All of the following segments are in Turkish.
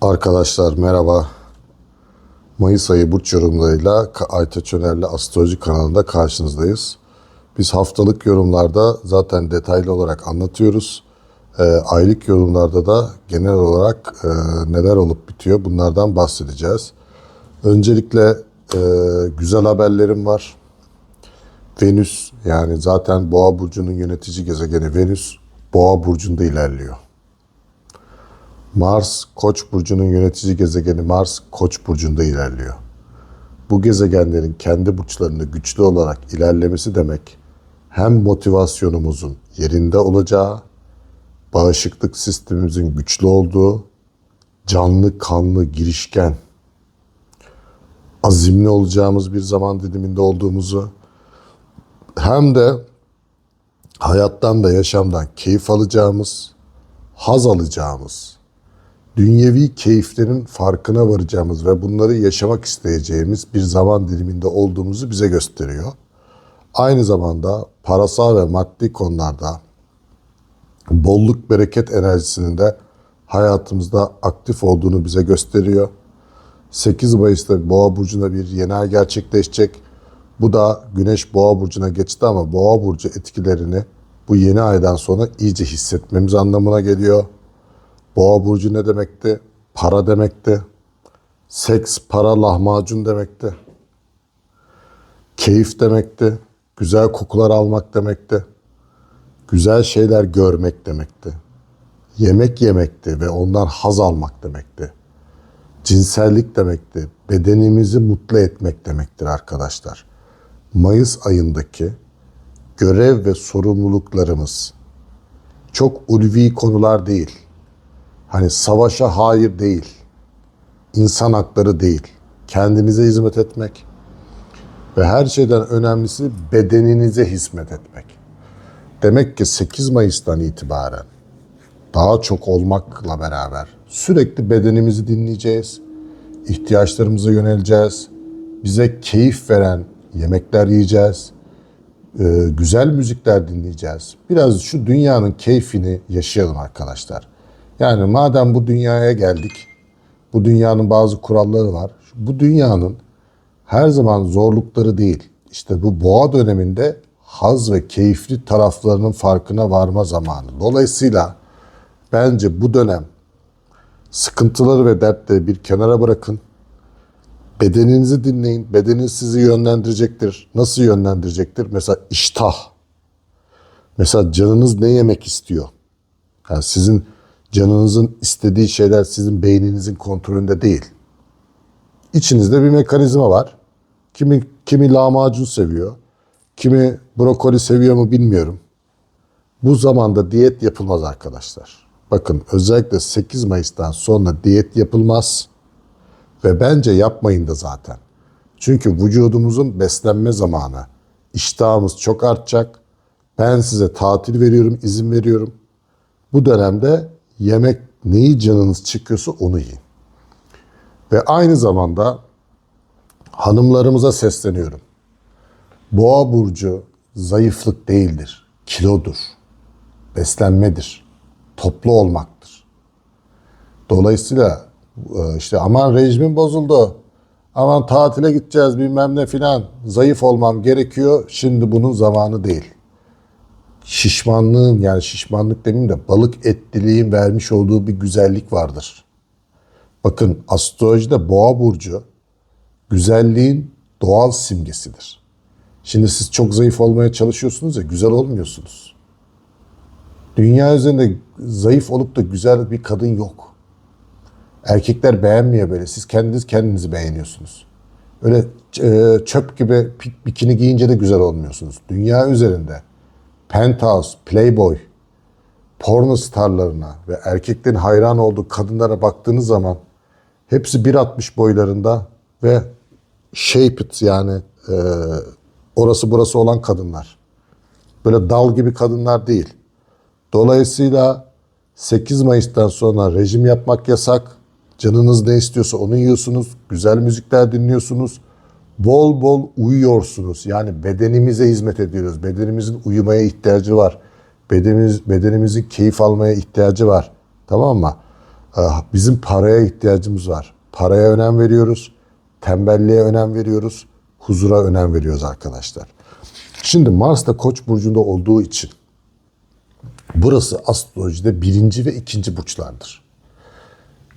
Arkadaşlar merhaba. Mayıs ayı burç yorumlarıyla Aytaç Öner'le Astroloji kanalında karşınızdayız. Biz haftalık yorumlarda zaten detaylı olarak anlatıyoruz. Ee, aylık yorumlarda da genel olarak e, neler olup bitiyor bunlardan bahsedeceğiz. Öncelikle e, güzel haberlerim var. Venüs yani zaten Boğa burcunun yönetici gezegeni Venüs Boğa burcunda ilerliyor. Mars, Koç burcunun yönetici gezegeni Mars, Koç burcunda ilerliyor. Bu gezegenlerin kendi burçlarında güçlü olarak ilerlemesi demek hem motivasyonumuzun yerinde olacağı, bağışıklık sistemimizin güçlü olduğu, canlı, kanlı, girişken, azimli olacağımız bir zaman diliminde olduğumuzu hem de hayattan da yaşamdan keyif alacağımız, haz alacağımız, dünyevi keyiflerin farkına varacağımız ve bunları yaşamak isteyeceğimiz bir zaman diliminde olduğumuzu bize gösteriyor. Aynı zamanda parasal ve maddi konularda bolluk bereket enerjisinin de hayatımızda aktif olduğunu bize gösteriyor. 8 Mayıs'ta Boğa burcunda bir yeni ay gerçekleşecek. Bu da Güneş Boğa burcuna geçti ama Boğa burcu etkilerini bu yeni aydan sonra iyice hissetmemiz anlamına geliyor. Boğa burcu ne demekti? Para demekti. Seks, para, lahmacun demekti. Keyif demekti. Güzel kokular almak demekti. Güzel şeyler görmek demekti. Yemek yemekti ve ondan haz almak demekti. Cinsellik demekti. Bedenimizi mutlu etmek demektir arkadaşlar. Mayıs ayındaki görev ve sorumluluklarımız çok ulvi konular değil. Hani savaşa hayır değil. İnsan hakları değil. Kendinize hizmet etmek ve her şeyden önemlisi bedeninize hizmet etmek. Demek ki 8 Mayıs'tan itibaren daha çok olmakla beraber sürekli bedenimizi dinleyeceğiz. ihtiyaçlarımıza yöneleceğiz. Bize keyif veren yemekler yiyeceğiz. Güzel müzikler dinleyeceğiz. Biraz şu dünyanın keyfini yaşayalım arkadaşlar. Yani madem bu dünyaya geldik, bu dünyanın bazı kuralları var. Bu dünyanın her zaman zorlukları değil. İşte bu boğa döneminde haz ve keyifli taraflarının farkına varma zamanı. Dolayısıyla bence bu dönem sıkıntıları ve dertleri bir kenara bırakın. Bedeninizi dinleyin. Bedeniniz sizi yönlendirecektir. Nasıl yönlendirecektir? Mesela iştah. Mesela canınız ne yemek istiyor? Yani sizin canınızın istediği şeyler sizin beyninizin kontrolünde değil. İçinizde bir mekanizma var. Kimi kimi lahmacun seviyor, kimi brokoli seviyor mu bilmiyorum. Bu zamanda diyet yapılmaz arkadaşlar. Bakın özellikle 8 Mayıs'tan sonra diyet yapılmaz ve bence yapmayın da zaten. Çünkü vücudumuzun beslenme zamanı, iştahımız çok artacak. Ben size tatil veriyorum, izin veriyorum. Bu dönemde yemek neyi canınız çıkıyorsa onu yiyin. Ve aynı zamanda hanımlarımıza sesleniyorum. Boğa burcu zayıflık değildir, kilodur, beslenmedir, toplu olmaktır. Dolayısıyla e, işte aman rejimin bozuldu, aman tatile gideceğiz bilmem ne filan, zayıf olmam gerekiyor. Şimdi bunun zamanı değil. Şişmanlığın yani şişmanlık demeyeyim de balık etliliğin vermiş olduğu bir güzellik vardır. Bakın astrolojide boğa burcu güzelliğin doğal simgesidir. Şimdi siz çok zayıf olmaya çalışıyorsunuz ya güzel olmuyorsunuz. Dünya üzerinde zayıf olup da güzel bir kadın yok. Erkekler beğenmiyor böyle. Siz kendiniz kendinizi beğeniyorsunuz. Öyle e, çöp gibi bikini giyince de güzel olmuyorsunuz. Dünya üzerinde penthouse, playboy, porno starlarına ve erkeklerin hayran olduğu kadınlara baktığınız zaman hepsi 1.60 boylarında ve shaped yani e, orası burası olan kadınlar. Böyle dal gibi kadınlar değil. Dolayısıyla 8 Mayıs'tan sonra rejim yapmak yasak. Canınız ne istiyorsa onu yiyorsunuz. Güzel müzikler dinliyorsunuz. Bol bol uyuyorsunuz. Yani bedenimize hizmet ediyoruz. Bedenimizin uyumaya ihtiyacı var. Bedenimiz, bedenimizin keyif almaya ihtiyacı var. Tamam mı? Ah, Bizim paraya ihtiyacımız var. Paraya önem veriyoruz. Tembelliğe önem veriyoruz. Huzura önem veriyoruz arkadaşlar. Şimdi Mars da Koç burcunda olduğu için burası astrolojide birinci ve ikinci burçlardır.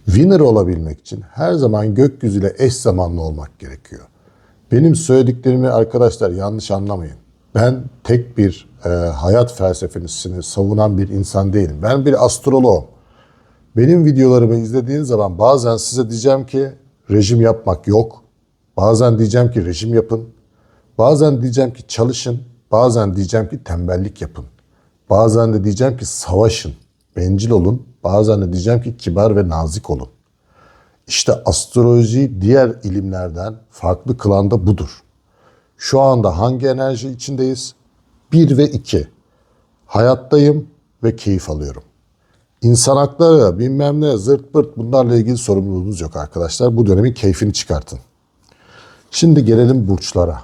Winner olabilmek için her zaman gökyüzüyle eş zamanlı olmak gerekiyor. Benim söylediklerimi arkadaşlar yanlış anlamayın. Ben tek bir e, hayat felsefesini savunan bir insan değilim. Ben bir astroloğum. Benim videolarımı izlediğiniz zaman bazen size diyeceğim ki rejim yapmak yok. Bazen diyeceğim ki rejim yapın. Bazen diyeceğim ki çalışın. Bazen diyeceğim ki tembellik yapın. Bazen de diyeceğim ki savaşın. Bencil olun. Bazen de diyeceğim ki kibar ve nazik olun. İşte astroloji diğer ilimlerden farklı kılan da budur. Şu anda hangi enerji içindeyiz? Bir ve iki. Hayattayım ve keyif alıyorum. İnsan hakları, bilmem ne, zırt pırt bunlarla ilgili sorumluluğunuz yok arkadaşlar. Bu dönemin keyfini çıkartın. Şimdi gelelim burçlara.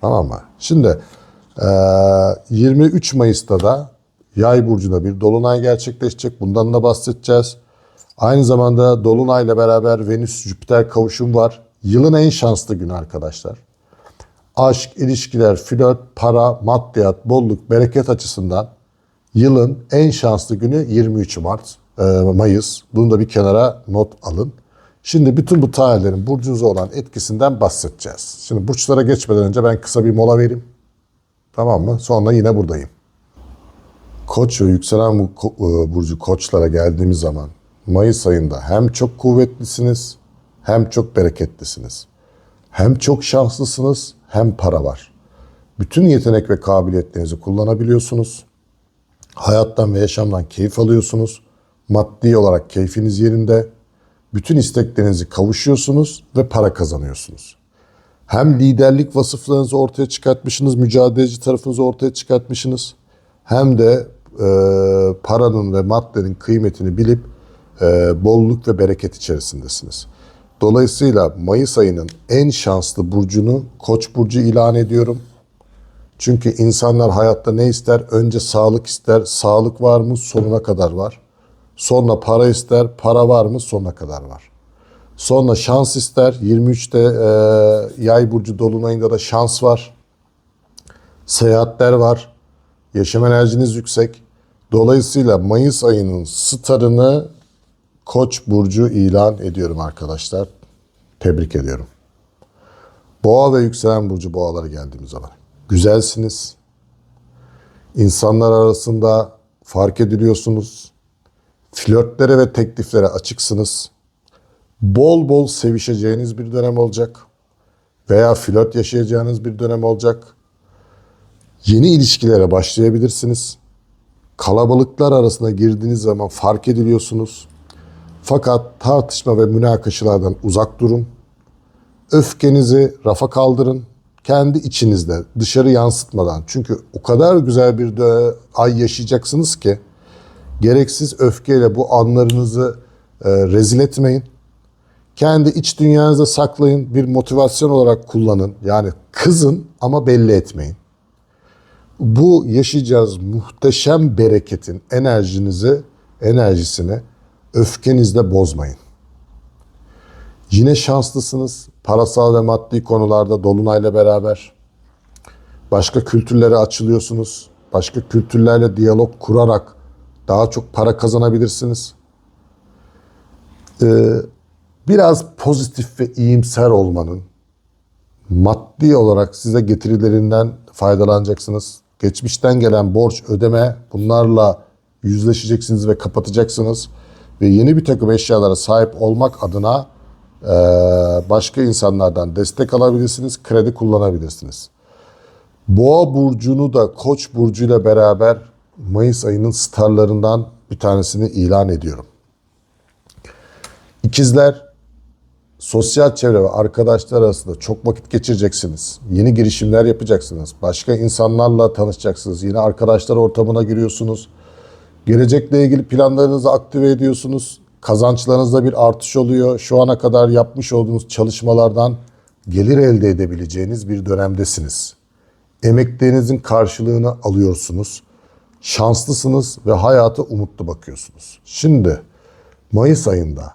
Tamam mı? Şimdi eee, 23 Mayıs'ta da Yay burcunda bir dolunay gerçekleşecek. Bundan da bahsedeceğiz. Aynı zamanda dolunayla beraber Venüs Jüpiter kavuşum var. Yılın en şanslı günü arkadaşlar. Aşk, ilişkiler, flört, para, maddiyat, bolluk, bereket açısından yılın en şanslı günü 23 Mart, e, Mayıs. Bunu da bir kenara not alın. Şimdi bütün bu tarihlerin burcunuza olan etkisinden bahsedeceğiz. Şimdi burçlara geçmeden önce ben kısa bir mola vereyim. Tamam mı? Sonra yine buradayım. Koç ve yükselen e, burcu koçlara geldiğimiz zaman Mayıs ayında hem çok kuvvetlisiniz hem çok bereketlisiniz. Hem çok şanslısınız hem para var. Bütün yetenek ve kabiliyetlerinizi kullanabiliyorsunuz. Hayattan ve yaşamdan keyif alıyorsunuz. Maddi olarak keyfiniz yerinde. Bütün isteklerinizi kavuşuyorsunuz ve para kazanıyorsunuz. Hem liderlik vasıflarınızı ortaya çıkartmışsınız, mücadeleci tarafınızı ortaya çıkartmışsınız. Hem de e, paranın ve maddenin kıymetini bilip bolluk ve bereket içerisindesiniz. Dolayısıyla Mayıs ayının en şanslı burcunu Koç burcu ilan ediyorum. Çünkü insanlar hayatta ne ister? Önce sağlık ister. Sağlık var mı? Sonuna kadar var. Sonra para ister. Para var mı? Sonuna kadar var. Sonra şans ister. 23'te e, yay burcu dolunayında da şans var. Seyahatler var. Yaşam enerjiniz yüksek. Dolayısıyla Mayıs ayının starını Koç burcu ilan ediyorum arkadaşlar. Tebrik ediyorum. Boğa ve yükselen burcu boğalara geldiğimiz zaman. Güzelsiniz. İnsanlar arasında fark ediliyorsunuz. Flörtlere ve tekliflere açıksınız. Bol bol sevişeceğiniz bir dönem olacak. Veya flört yaşayacağınız bir dönem olacak. Yeni ilişkilere başlayabilirsiniz. Kalabalıklar arasına girdiğiniz zaman fark ediliyorsunuz. Fakat tartışma ve münakaşalardan uzak durun. Öfkenizi rafa kaldırın. Kendi içinizde dışarı yansıtmadan. Çünkü o kadar güzel bir de ay yaşayacaksınız ki gereksiz öfkeyle bu anlarınızı e, rezil etmeyin. Kendi iç dünyanızda saklayın. Bir motivasyon olarak kullanın. Yani kızın ama belli etmeyin. Bu yaşayacağız muhteşem bereketin enerjinizi, enerjisini öfkenizle bozmayın. Yine şanslısınız parasal ve maddi konularda Dolunay'la beraber. Başka kültürlere açılıyorsunuz. Başka kültürlerle diyalog kurarak daha çok para kazanabilirsiniz. Ee, biraz pozitif ve iyimser olmanın maddi olarak size getirilerinden faydalanacaksınız. Geçmişten gelen borç ödeme bunlarla yüzleşeceksiniz ve kapatacaksınız. Ve yeni bir takım eşyalara sahip olmak adına e, başka insanlardan destek alabilirsiniz, kredi kullanabilirsiniz. Boğa burcunu da Koç burcuyla beraber Mayıs ayının starlarından bir tanesini ilan ediyorum. İkizler sosyal çevre ve arkadaşlar arasında çok vakit geçireceksiniz. Yeni girişimler yapacaksınız. Başka insanlarla tanışacaksınız. Yine arkadaşlar ortamına giriyorsunuz. Gelecekle ilgili planlarınızı aktive ediyorsunuz. Kazançlarınızda bir artış oluyor. Şu ana kadar yapmış olduğunuz çalışmalardan gelir elde edebileceğiniz bir dönemdesiniz. Emeklerinizin karşılığını alıyorsunuz. Şanslısınız ve hayata umutlu bakıyorsunuz. Şimdi Mayıs ayında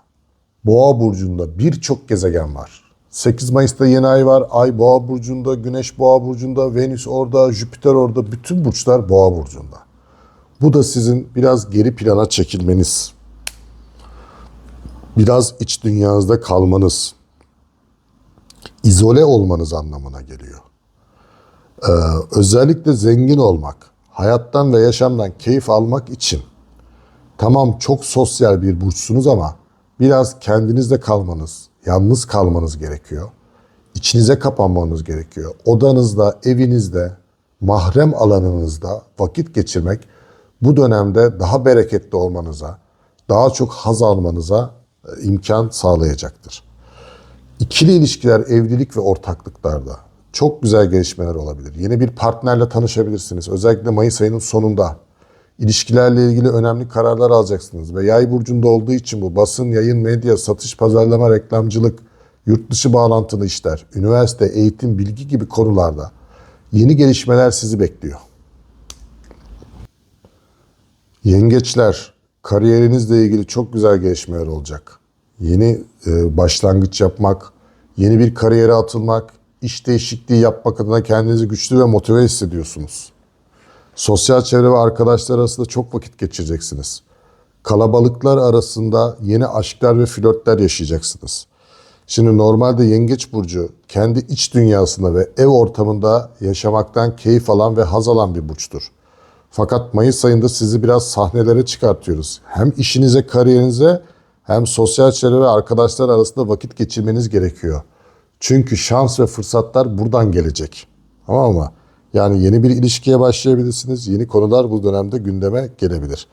Boğa burcunda birçok gezegen var. 8 Mayıs'ta yeni ay var. Ay Boğa burcunda, Güneş Boğa burcunda, Venüs orada, Jüpiter orada. Bütün burçlar Boğa burcunda. Bu da sizin biraz geri plana çekilmeniz, biraz iç dünyanızda kalmanız, izole olmanız anlamına geliyor. Ee, özellikle zengin olmak, hayattan ve yaşamdan keyif almak için tamam çok sosyal bir burçsunuz ama biraz kendinizde kalmanız, yalnız kalmanız gerekiyor. İçinize kapanmanız gerekiyor. Odanızda, evinizde, mahrem alanınızda vakit geçirmek bu dönemde daha bereketli olmanıza, daha çok haz almanıza e, imkan sağlayacaktır. İkili ilişkiler, evlilik ve ortaklıklarda çok güzel gelişmeler olabilir. Yeni bir partnerle tanışabilirsiniz. Özellikle Mayıs ayının sonunda ilişkilerle ilgili önemli kararlar alacaksınız. Ve yay burcunda olduğu için bu basın, yayın, medya, satış, pazarlama, reklamcılık, yurt dışı bağlantılı işler, üniversite, eğitim, bilgi gibi konularda yeni gelişmeler sizi bekliyor. Yengeçler, kariyerinizle ilgili çok güzel gelişmeler olacak. Yeni e, başlangıç yapmak, yeni bir kariyere atılmak, iş değişikliği yapmak adına kendinizi güçlü ve motive hissediyorsunuz. Sosyal çevre ve arkadaşlar arasında çok vakit geçireceksiniz. Kalabalıklar arasında yeni aşklar ve flörtler yaşayacaksınız. Şimdi normalde Yengeç Burcu kendi iç dünyasında ve ev ortamında yaşamaktan keyif alan ve haz alan bir burçtur. Fakat Mayıs ayında sizi biraz sahnelere çıkartıyoruz. Hem işinize, kariyerinize hem sosyal çevre ve arkadaşlar arasında vakit geçirmeniz gerekiyor. Çünkü şans ve fırsatlar buradan gelecek. Tamam mı? Yani yeni bir ilişkiye başlayabilirsiniz. Yeni konular bu dönemde gündeme gelebilir.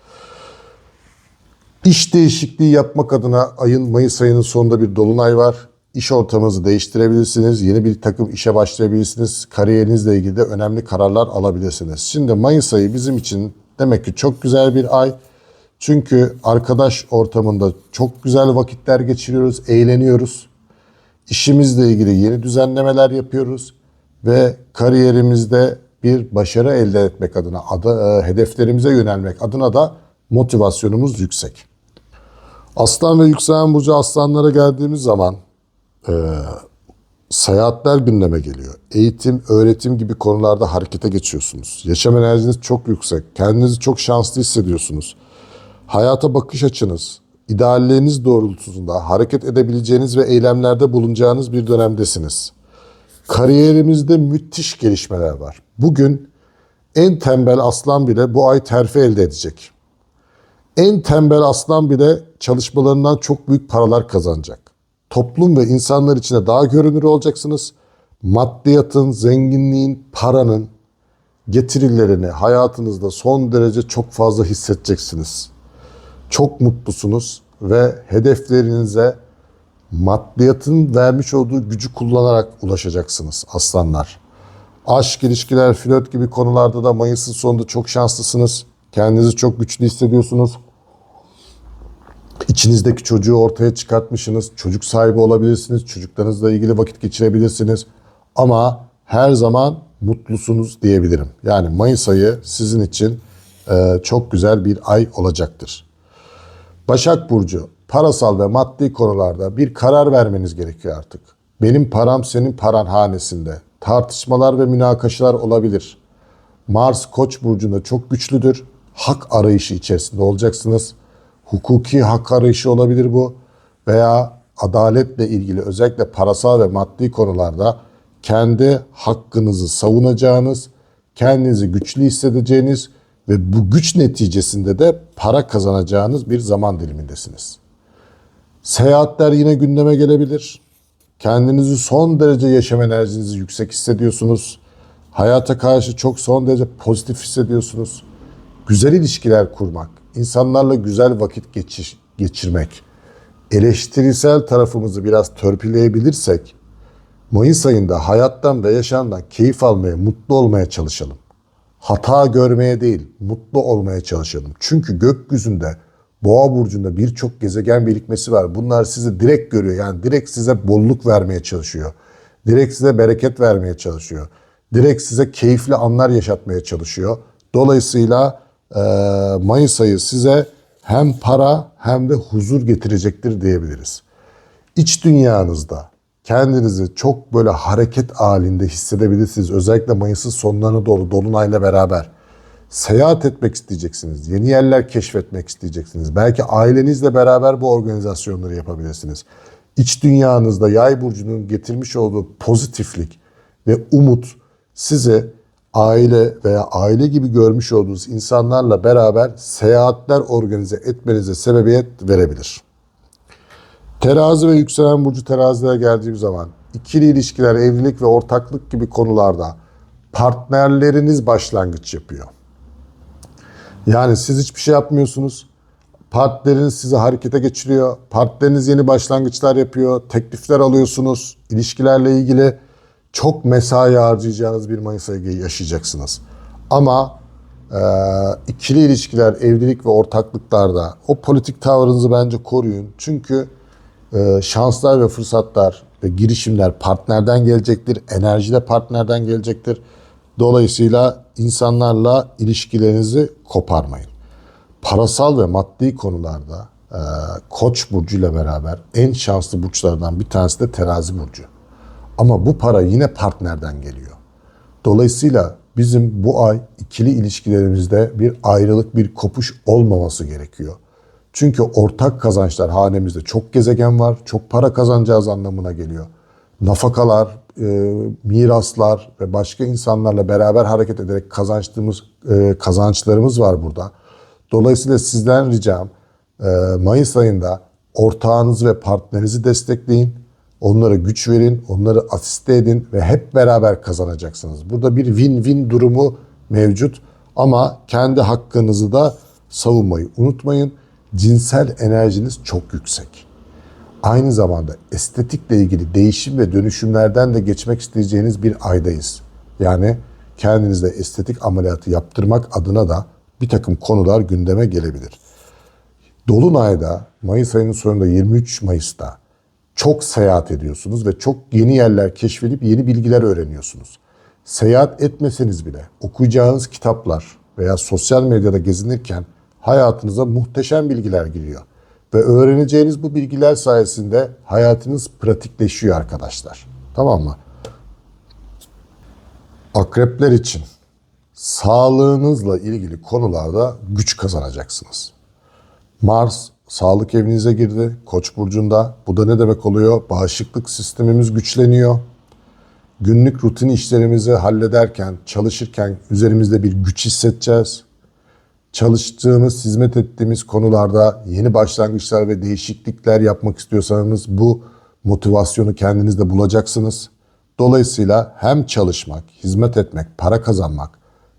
İş değişikliği yapmak adına ayın Mayıs ayının sonunda bir dolunay var. İş ortamınızı değiştirebilirsiniz. Yeni bir takım işe başlayabilirsiniz. Kariyerinizle ilgili de önemli kararlar alabilirsiniz. Şimdi Mayıs ayı bizim için demek ki çok güzel bir ay. Çünkü arkadaş ortamında çok güzel vakitler geçiriyoruz, eğleniyoruz. İşimizle ilgili yeni düzenlemeler yapıyoruz ve kariyerimizde bir başarı elde etmek adına, adı, hedeflerimize yönelmek adına da motivasyonumuz yüksek. Aslan ve yükselen burcu aslanlara geldiğimiz zaman e, seyahatler gündeme geliyor. Eğitim, öğretim gibi konularda harekete geçiyorsunuz. Yaşam enerjiniz çok yüksek. Kendinizi çok şanslı hissediyorsunuz. Hayata bakış açınız, idealleriniz doğrultusunda hareket edebileceğiniz ve eylemlerde bulunacağınız bir dönemdesiniz. Kariyerimizde müthiş gelişmeler var. Bugün en tembel aslan bile bu ay terfi elde edecek. En tembel aslan bile çalışmalarından çok büyük paralar kazanacak. Toplum ve insanlar içinde daha görünür olacaksınız. Maddiyatın, zenginliğin, paranın getirilerini hayatınızda son derece çok fazla hissedeceksiniz. Çok mutlusunuz ve hedeflerinize maddiyatın vermiş olduğu gücü kullanarak ulaşacaksınız aslanlar. Aşk, ilişkiler, flört gibi konularda da Mayıs'ın sonunda çok şanslısınız. Kendinizi çok güçlü hissediyorsunuz. İçinizdeki çocuğu ortaya çıkartmışsınız. Çocuk sahibi olabilirsiniz. Çocuklarınızla ilgili vakit geçirebilirsiniz. Ama her zaman mutlusunuz diyebilirim. Yani Mayıs ayı sizin için e, çok güzel bir ay olacaktır. Başak Burcu, parasal ve maddi konularda bir karar vermeniz gerekiyor artık. Benim param senin paran hanesinde. Tartışmalar ve münakaşalar olabilir. Mars Koç burcunda çok güçlüdür. Hak arayışı içerisinde olacaksınız. Hukuki hak arayışı olabilir bu veya adaletle ilgili özellikle parasal ve maddi konularda kendi hakkınızı savunacağınız, kendinizi güçlü hissedeceğiniz ve bu güç neticesinde de para kazanacağınız bir zaman dilimindesiniz. Seyahatler yine gündeme gelebilir. Kendinizi son derece yaşam enerjinizi yüksek hissediyorsunuz. Hayata karşı çok son derece pozitif hissediyorsunuz. Güzel ilişkiler kurmak, insanlarla güzel vakit geçir, geçirmek, eleştirisel tarafımızı biraz törpüleyebilirsek, Mayıs ayında hayattan ve yaşamdan keyif almaya, mutlu olmaya çalışalım. Hata görmeye değil, mutlu olmaya çalışalım. Çünkü gökyüzünde Boğa burcunda birçok gezegen birikmesi var. Bunlar sizi direkt görüyor. Yani direkt size bolluk vermeye çalışıyor. Direkt size bereket vermeye çalışıyor. Direkt size keyifli anlar yaşatmaya çalışıyor. Dolayısıyla Mayıs ayı size hem para hem de huzur getirecektir diyebiliriz. İç dünyanızda kendinizi çok böyle hareket halinde hissedebilirsiniz. Özellikle Mayıs'ın sonlarına doğru Dolunay'la beraber seyahat etmek isteyeceksiniz. Yeni yerler keşfetmek isteyeceksiniz. Belki ailenizle beraber bu organizasyonları yapabilirsiniz. İç dünyanızda yay burcunun getirmiş olduğu pozitiflik ve umut size aile veya aile gibi görmüş olduğunuz insanlarla beraber seyahatler organize etmenize sebebiyet verebilir. Terazi ve yükselen burcu terazilere geldiğim zaman ikili ilişkiler, evlilik ve ortaklık gibi konularda partnerleriniz başlangıç yapıyor. Yani siz hiçbir şey yapmıyorsunuz. Partneriniz sizi harekete geçiriyor. Partneriniz yeni başlangıçlar yapıyor. Teklifler alıyorsunuz. İlişkilerle ilgili çok mesai harcayacağınız bir Mayıs ayı yaşayacaksınız. Ama e, ikili ilişkiler, evlilik ve ortaklıklarda o politik tavrınızı bence koruyun. Çünkü e, şanslar ve fırsatlar ve girişimler partnerden gelecektir. Enerji de partnerden gelecektir. Dolayısıyla insanlarla ilişkilerinizi koparmayın. Parasal ve maddi konularda e, Koç burcuyla beraber en şanslı burçlardan bir tanesi de Terazi burcu. Ama bu para yine partnerden geliyor. Dolayısıyla bizim bu ay ikili ilişkilerimizde bir ayrılık, bir kopuş olmaması gerekiyor. Çünkü ortak kazançlar hanemizde çok gezegen var, çok para kazanacağız anlamına geliyor. Nafakalar, e, miraslar ve başka insanlarla beraber hareket ederek kazançtığımız e, kazançlarımız var burada. Dolayısıyla sizden ricam e, Mayıs ayında ortağınızı ve partnerinizi destekleyin. Onlara güç verin, onları asiste edin ve hep beraber kazanacaksınız. Burada bir win-win durumu mevcut ama kendi hakkınızı da savunmayı unutmayın. Cinsel enerjiniz çok yüksek. Aynı zamanda estetikle ilgili değişim ve dönüşümlerden de geçmek isteyeceğiniz bir aydayız. Yani kendinizde estetik ameliyatı yaptırmak adına da bir takım konular gündeme gelebilir. Dolunay'da Mayıs ayının sonunda 23 Mayıs'ta çok seyahat ediyorsunuz ve çok yeni yerler keşfedip yeni bilgiler öğreniyorsunuz. Seyahat etmeseniz bile okuyacağınız kitaplar veya sosyal medyada gezinirken hayatınıza muhteşem bilgiler giriyor. Ve öğreneceğiniz bu bilgiler sayesinde hayatınız pratikleşiyor arkadaşlar. Tamam mı? Akrepler için sağlığınızla ilgili konularda güç kazanacaksınız. Mars sağlık evinize girdi. Koç burcunda. Bu da ne demek oluyor? Bağışıklık sistemimiz güçleniyor. Günlük rutin işlerimizi hallederken, çalışırken üzerimizde bir güç hissedeceğiz. Çalıştığımız, hizmet ettiğimiz konularda yeni başlangıçlar ve değişiklikler yapmak istiyorsanız bu motivasyonu kendinizde bulacaksınız. Dolayısıyla hem çalışmak, hizmet etmek, para kazanmak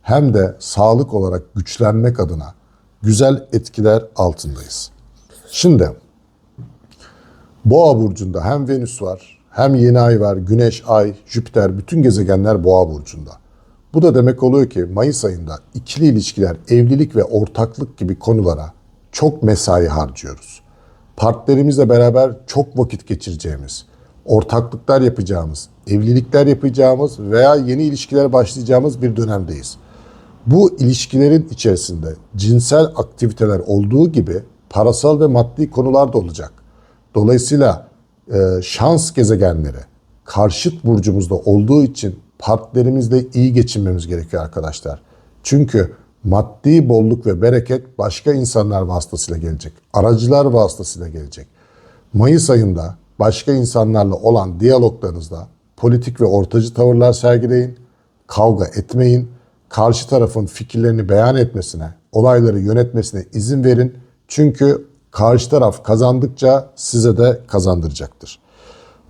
hem de sağlık olarak güçlenmek adına güzel etkiler altındayız. Şimdi Boğa burcunda hem Venüs var, hem yeni ay var, Güneş, Ay, Jüpiter bütün gezegenler Boğa burcunda. Bu da demek oluyor ki Mayıs ayında ikili ilişkiler, evlilik ve ortaklık gibi konulara çok mesai harcıyoruz. Partnerimizle beraber çok vakit geçireceğimiz, ortaklıklar yapacağımız, evlilikler yapacağımız veya yeni ilişkiler başlayacağımız bir dönemdeyiz. Bu ilişkilerin içerisinde cinsel aktiviteler olduğu gibi parasal ve maddi konular da olacak. Dolayısıyla e, şans gezegenleri karşıt burcumuzda olduğu için partnerimizle iyi geçinmemiz gerekiyor arkadaşlar. Çünkü maddi bolluk ve bereket başka insanlar vasıtasıyla gelecek. Aracılar vasıtasıyla gelecek. Mayıs ayında başka insanlarla olan diyaloglarınızda politik ve ortacı tavırlar sergileyin. Kavga etmeyin. Karşı tarafın fikirlerini beyan etmesine, olayları yönetmesine izin verin. Çünkü karşı taraf kazandıkça size de kazandıracaktır.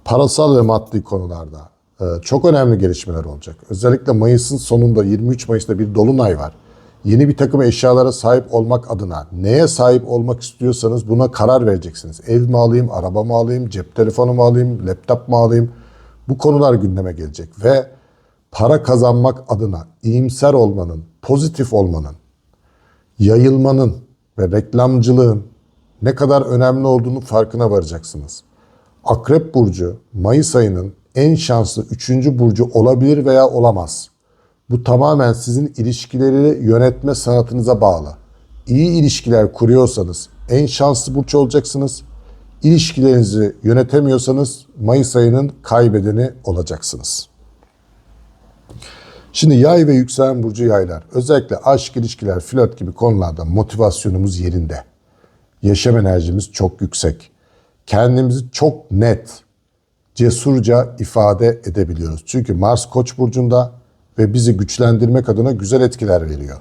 Parasal ve maddi konularda e, çok önemli gelişmeler olacak. Özellikle Mayıs'ın sonunda 23 Mayıs'ta bir dolunay var. Yeni bir takım eşyalara sahip olmak adına neye sahip olmak istiyorsanız buna karar vereceksiniz. Ev mi alayım, araba mı alayım, cep telefonu mu alayım, laptop mu alayım? Bu konular gündeme gelecek ve para kazanmak adına iyimser olmanın, pozitif olmanın, yayılmanın ve reklamcılığın ne kadar önemli olduğunu farkına varacaksınız. Akrep burcu Mayıs ayının en şanslı üçüncü burcu olabilir veya olamaz. Bu tamamen sizin ilişkileri yönetme sanatınıza bağlı. iyi ilişkiler kuruyorsanız en şanslı burç olacaksınız. İlişkilerinizi yönetemiyorsanız Mayıs ayının kaybedeni olacaksınız. Şimdi yay ve yükselen burcu yaylar. Özellikle aşk, ilişkiler, flört gibi konularda motivasyonumuz yerinde. Yaşam enerjimiz çok yüksek. Kendimizi çok net, cesurca ifade edebiliyoruz. Çünkü Mars Koç burcunda ve bizi güçlendirmek adına güzel etkiler veriyor.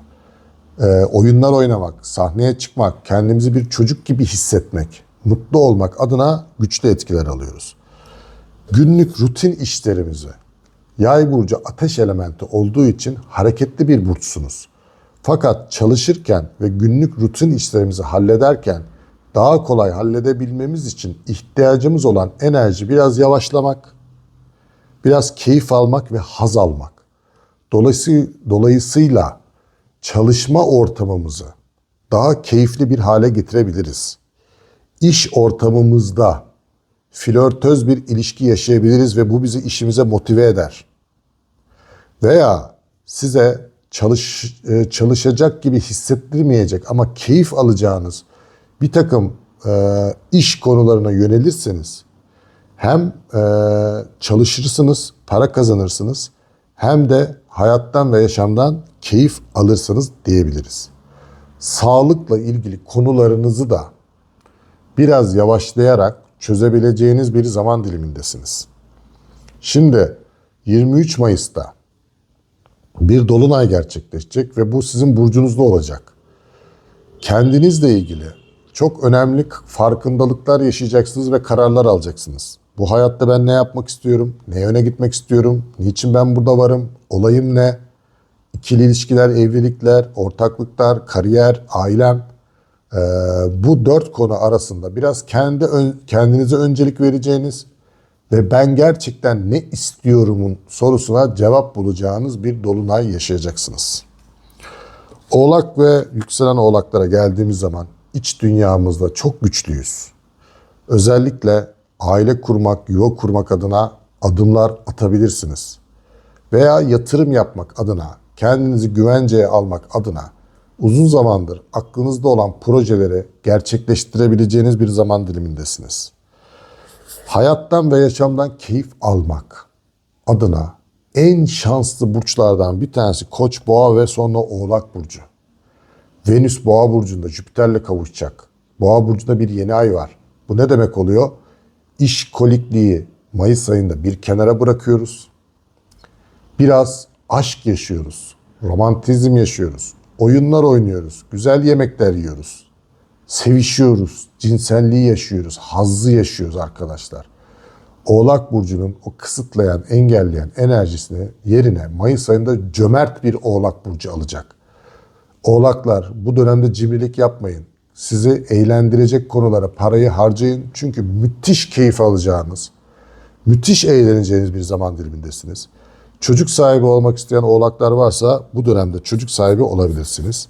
Ee, oyunlar oynamak, sahneye çıkmak, kendimizi bir çocuk gibi hissetmek, mutlu olmak adına güçlü etkiler alıyoruz. Günlük rutin işlerimizi, Yay burcu ateş elementi olduğu için hareketli bir burçsunuz. Fakat çalışırken ve günlük rutin işlerimizi hallederken daha kolay halledebilmemiz için ihtiyacımız olan enerji biraz yavaşlamak, biraz keyif almak ve haz almak. Dolayısıyla, dolayısıyla çalışma ortamımızı daha keyifli bir hale getirebiliriz. İş ortamımızda flörtöz bir ilişki yaşayabiliriz ve bu bizi işimize motive eder. Veya size çalış, e, çalışacak gibi hissettirmeyecek ama keyif alacağınız bir takım e, iş konularına yönelirseniz hem e, çalışırsınız, para kazanırsınız hem de hayattan ve yaşamdan keyif alırsınız diyebiliriz. Sağlıkla ilgili konularınızı da biraz yavaşlayarak çözebileceğiniz bir zaman dilimindesiniz. Şimdi 23 Mayıs'ta bir dolunay gerçekleşecek ve bu sizin burcunuzda olacak. Kendinizle ilgili çok önemli farkındalıklar yaşayacaksınız ve kararlar alacaksınız. Bu hayatta ben ne yapmak istiyorum? Ne yöne gitmek istiyorum? Niçin ben burada varım? Olayım ne? İkili ilişkiler, evlilikler, ortaklıklar, kariyer, ailem. Ee, bu dört konu arasında biraz kendi ön, kendinize öncelik vereceğiniz ve ben gerçekten ne istiyorumun sorusuna cevap bulacağınız bir dolunay yaşayacaksınız. Oğlak ve yükselen oğlaklara geldiğimiz zaman iç dünyamızda çok güçlüyüz. Özellikle aile kurmak, yuva kurmak adına adımlar atabilirsiniz. Veya yatırım yapmak adına, kendinizi güvenceye almak adına uzun zamandır aklınızda olan projeleri gerçekleştirebileceğiniz bir zaman dilimindesiniz. Hayattan ve yaşamdan keyif almak adına en şanslı burçlardan bir tanesi Koç, Boğa ve sonra Oğlak burcu. Venüs Boğa burcunda Jüpiter'le kavuşacak. Boğa burcunda bir yeni ay var. Bu ne demek oluyor? İş kolikliği Mayıs ayında bir kenara bırakıyoruz. Biraz aşk yaşıyoruz. Romantizm yaşıyoruz. Oyunlar oynuyoruz. Güzel yemekler yiyoruz. Sevişiyoruz. Cinselliği yaşıyoruz. Hazzı yaşıyoruz arkadaşlar. Oğlak Burcu'nun o kısıtlayan, engelleyen enerjisini yerine Mayıs ayında cömert bir Oğlak Burcu alacak. Oğlaklar bu dönemde cimrilik yapmayın. Sizi eğlendirecek konulara parayı harcayın. Çünkü müthiş keyif alacağınız, müthiş eğleneceğiniz bir zaman dilimindesiniz. Çocuk sahibi olmak isteyen oğlaklar varsa bu dönemde çocuk sahibi olabilirsiniz.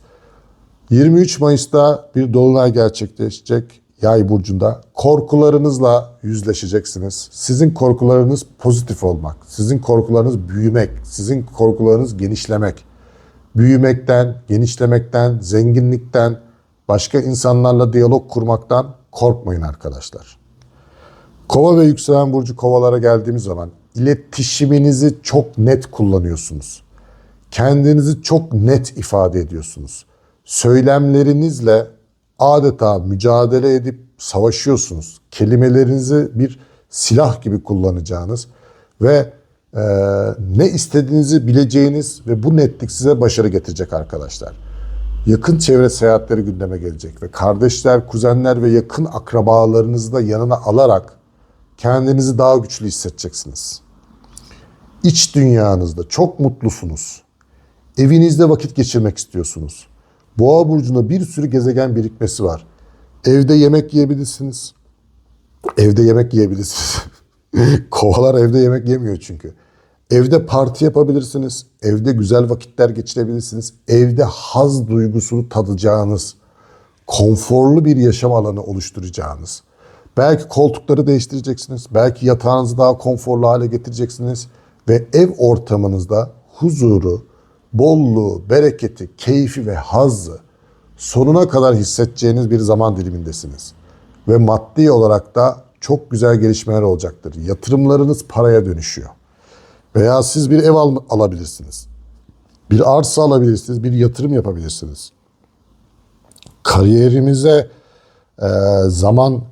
23 Mayıs'ta bir dolunay gerçekleşecek Yay burcunda. Korkularınızla yüzleşeceksiniz. Sizin korkularınız pozitif olmak, sizin korkularınız büyümek, sizin korkularınız genişlemek. Büyümekten, genişlemekten, zenginlikten, başka insanlarla diyalog kurmaktan korkmayın arkadaşlar. Kova ve yükselen burcu kovalara geldiğimiz zaman iletişiminizi çok net kullanıyorsunuz. Kendinizi çok net ifade ediyorsunuz. Söylemlerinizle adeta mücadele edip savaşıyorsunuz. Kelimelerinizi bir silah gibi kullanacağınız ve e, ne istediğinizi bileceğiniz ve bu netlik size başarı getirecek arkadaşlar. Yakın çevre seyahatleri gündeme gelecek ve kardeşler, kuzenler ve yakın akrabalarınızı da yanına alarak kendinizi daha güçlü hissedeceksiniz. İç dünyanızda çok mutlusunuz. Evinizde vakit geçirmek istiyorsunuz. Boğa burcunda bir sürü gezegen birikmesi var. Evde yemek yiyebilirsiniz. Evde yemek yiyebilirsiniz. Kovalar evde yemek yemiyor çünkü. Evde parti yapabilirsiniz. Evde güzel vakitler geçirebilirsiniz. Evde haz duygusunu tadacağınız, konforlu bir yaşam alanı oluşturacağınız. Belki koltukları değiştireceksiniz. Belki yatağınızı daha konforlu hale getireceksiniz. Ve ev ortamınızda huzuru, bolluğu, bereketi, keyfi ve hazzı sonuna kadar hissedeceğiniz bir zaman dilimindesiniz. Ve maddi olarak da çok güzel gelişmeler olacaktır. Yatırımlarınız paraya dönüşüyor. Veya siz bir ev al- alabilirsiniz. Bir arsa alabilirsiniz, bir yatırım yapabilirsiniz. Kariyerimize e, zaman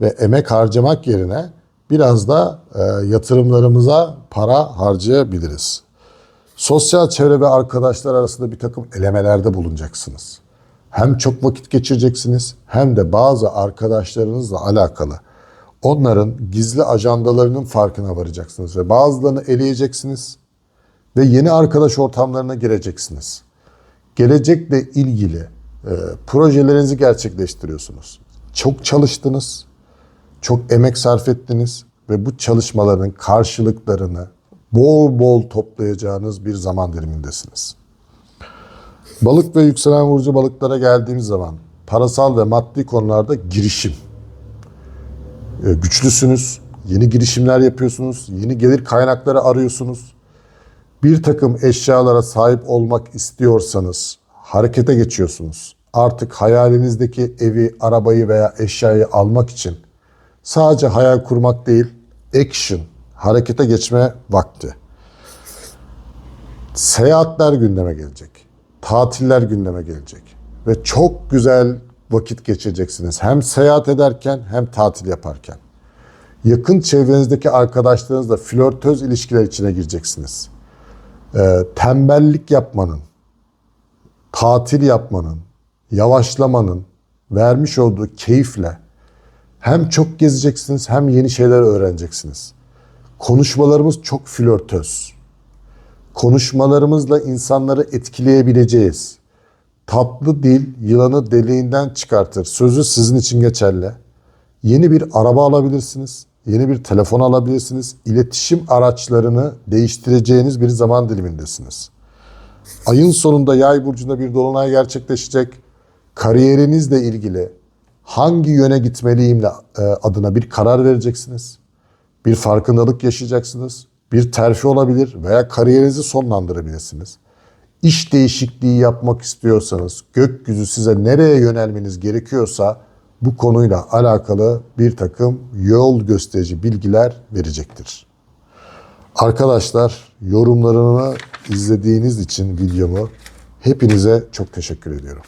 ve emek harcamak yerine biraz da e, yatırımlarımıza para harcayabiliriz. Sosyal çevre ve arkadaşlar arasında bir takım elemelerde bulunacaksınız. Hem çok vakit geçireceksiniz hem de bazı arkadaşlarınızla alakalı onların gizli ajandalarının farkına varacaksınız ve bazılarını eleyeceksiniz ve yeni arkadaş ortamlarına gireceksiniz. Gelecekle ilgili e, projelerinizi gerçekleştiriyorsunuz. Çok çalıştınız, çok emek sarf ettiniz ve bu çalışmaların karşılıklarını bol bol toplayacağınız bir zaman dilimindesiniz. Balık ve yükselen burcu balıklara geldiğimiz zaman parasal ve maddi konularda girişim. E, güçlüsünüz, yeni girişimler yapıyorsunuz, yeni gelir kaynakları arıyorsunuz. Bir takım eşyalara sahip olmak istiyorsanız harekete geçiyorsunuz. Artık hayalinizdeki evi, arabayı veya eşyayı almak için sadece hayal kurmak değil, action, harekete geçme vakti. Seyahatler gündeme gelecek. Tatiller gündeme gelecek. Ve çok güzel vakit geçireceksiniz. Hem seyahat ederken hem tatil yaparken. Yakın çevrenizdeki arkadaşlarınızla flörtöz ilişkiler içine gireceksiniz. Ee, tembellik yapmanın, tatil yapmanın, yavaşlamanın vermiş olduğu keyifle hem çok gezeceksiniz hem yeni şeyler öğreneceksiniz. Konuşmalarımız çok flörtöz. Konuşmalarımızla insanları etkileyebileceğiz. Tatlı dil yılanı deliğinden çıkartır. Sözü sizin için geçerli. Yeni bir araba alabilirsiniz. Yeni bir telefon alabilirsiniz. İletişim araçlarını değiştireceğiniz bir zaman dilimindesiniz. Ayın sonunda yay burcunda bir dolunay gerçekleşecek. Kariyerinizle ilgili hangi yöne gitmeliyimle e, adına bir karar vereceksiniz. Bir farkındalık yaşayacaksınız. Bir terfi olabilir veya kariyerinizi sonlandırabilirsiniz. İş değişikliği yapmak istiyorsanız, gökyüzü size nereye yönelmeniz gerekiyorsa bu konuyla alakalı bir takım yol gösterici bilgiler verecektir. Arkadaşlar yorumlarını izlediğiniz için videomu hepinize çok teşekkür ediyorum.